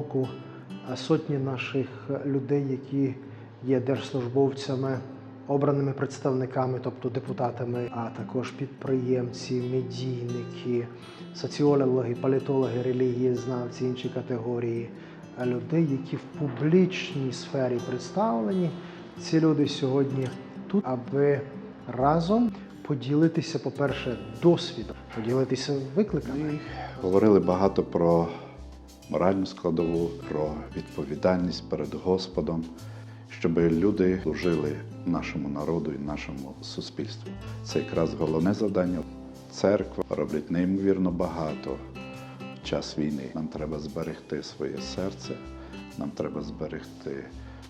року е, сотні наших людей, які є держслужбовцями, обраними представниками, тобто депутатами, а також підприємці, медійники, соціологи, політологи, релігієзнавці, інші категорії е, людей, які в публічній сфері представлені. Ці люди сьогодні тут, аби разом поділитися, по-перше, досвідом, поділитися викликами. Говорили багато про моральну складову, про відповідальність перед Господом, щоб люди служили нашому народу і нашому суспільству. Це якраз головне завдання. Церква робить неймовірно багато в час війни. Нам треба зберегти своє серце, нам треба зберегти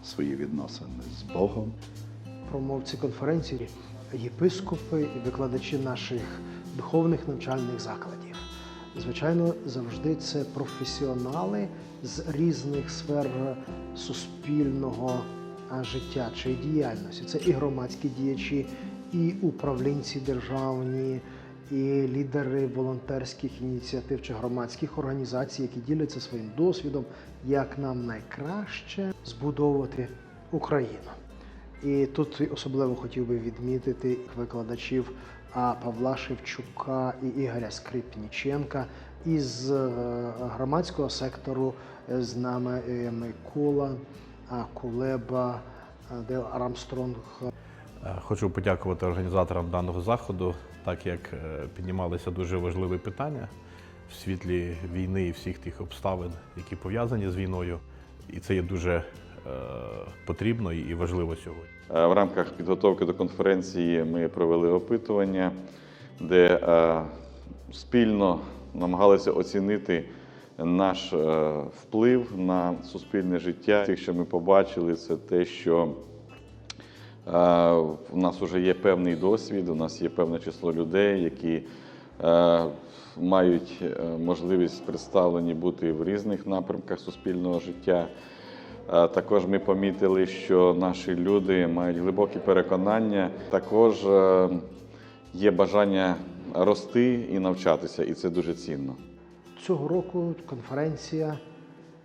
свої відносини з Богом. Промовці конференції, єпископи і викладачі наших духовних навчальних закладів. Звичайно, завжди це професіонали з різних сфер суспільного життя чи діяльності. Це і громадські діячі, і управлінці державні, і лідери волонтерських ініціатив чи громадських організацій, які діляться своїм досвідом, як нам найкраще збудовувати Україну. І тут особливо хотів би відмітити викладачів Павла Шевчука і Ігоря Скрипніченка із е, громадського сектору е, з нами е, Микола Кулеба, Дел Армстронг. Е, Хочу подякувати організаторам даного заходу, так як піднімалися дуже важливі питання в світлі війни і всіх тих обставин, які пов'язані з війною. І це є дуже потрібно і важливо сьогодні. Е, В рамках підготовки до конференції ми провели опитування, де е, спільно намагалися оцінити наш е, вплив на суспільне життя. Те, що ми побачили, це те, що е, у нас вже є певний досвід, у нас є певне число людей, які е, мають е, можливість представлені бути в різних напрямках суспільного життя. Також ми помітили, що наші люди мають глибокі переконання. Також е, є бажання рости і навчатися, і це дуже цінно. Цього року конференція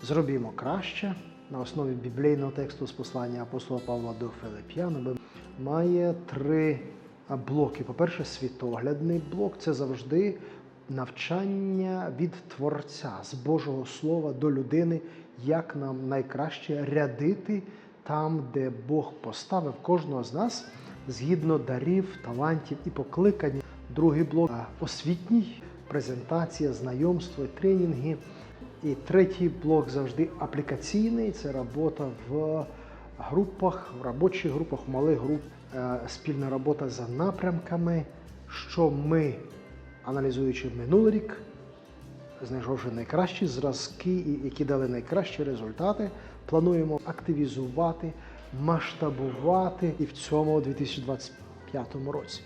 Зробімо краще на основі біблійного тексту з послання апостола Павла до Филип'ян має три блоки. По-перше, світоглядний блок це завжди навчання від Творця з Божого Слова до людини, як нам найкраще рядити там, де Бог поставив кожного з нас згідно дарів, талантів і покликань. Другий блок освітній презентація, знайомство, тренінги. І третій блок завжди аплікаційний. Це робота в групах, в робочих групах, в малих груп, е, спільна робота за напрямками, що ми, аналізуючи минулий рік, знайшовши найкращі зразки, які дали найкращі результати, плануємо активізувати, масштабувати і в цьому 2025 році.